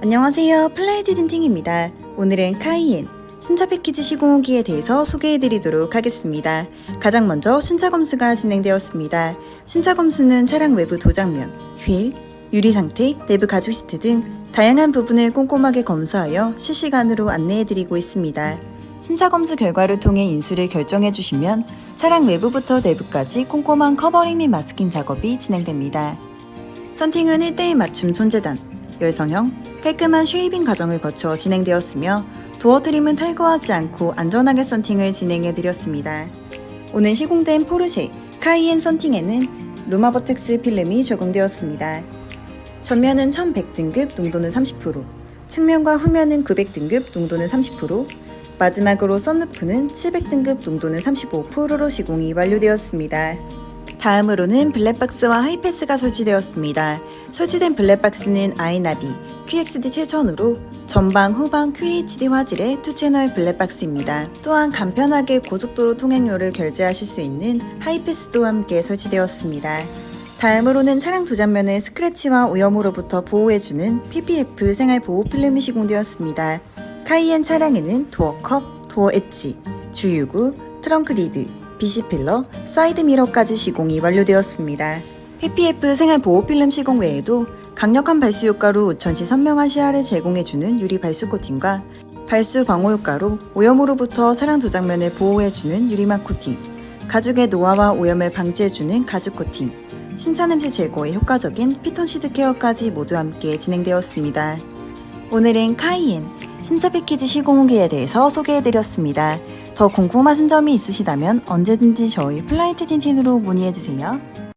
안녕하세요. 플라이트 틴팅입니다. 오늘은 카이엔 신차 패키지 시공후기에 대해서 소개해드리도록 하겠습니다. 가장 먼저 신차 검수가 진행되었습니다. 신차 검수는 차량 외부 도장면, 휠, 유리 상태, 내부 가죽 시트 등 다양한 부분을 꼼꼼하게 검수하여 실시간으로 안내해드리고 있습니다. 신차 검수 결과를 통해 인수를 결정해 주시면 차량 외부부터 내부까지 꼼꼼한 커버링 및 마스킹 작업이 진행됩니다. 썬팅은 1대1 맞춤 손재단, 열성형, 깔끔한 쉐이빙 과정을 거쳐 진행되었으며 도어 트림은 탈거하지 않고 안전하게 썬팅을 진행해드렸습니다. 오늘 시공된 포르쉐 카이엔 썬팅에는 루마버텍스 필름이 적용되었습니다. 전면은 1100등급, 농도는 30%, 측면과 후면은 900등급, 농도는 30%, 마지막으로 썬루프는 700등급, 농도는 35%로 시공이 완료되었습니다. 다음으로는 블랙박스와 하이패스가 설치되었습니다. 설치된 블랙박스는 아이나비 QXD 7000으로 전방, 후방 QHD 화질의 2채널 블랙박스입니다. 또한 간편하게 고속도로 통행료를 결제하실 수 있는 하이패스도 함께 설치되었습니다. 다음으로는 차량 도장면을 스크래치와 오염으로부터 보호해주는 PPF 생활 보호 필름이 시공되었습니다. 카이엔 차량에는 도어컵, 도어 엣지, 주유구, 트렁크 리드, BC 필러, 사이드 미러까지 시공이 완료되었습니다. PPF 생활 보호 필름 시공 외에도 강력한 발수 효과로 우천시 선명한 시야를 제공해주는 유리 발수 코팅과 발수 방호 효과로 오염으로부터 차량 도장면을 보호해주는 유리막 코팅, 가죽의 노화와 오염을 방지해주는 가죽 코팅, 신차 냄새 제거에 효과적인 피톤 시드 케어까지 모두 함께 진행되었습니다. 오늘은 카이엔 신차 패키지 시공 후기에 대해서 소개해드렸습니다. 더 궁금하신 점이 있으시다면 언제든지 저희 플라이트 틴틴으로 문의해주세요.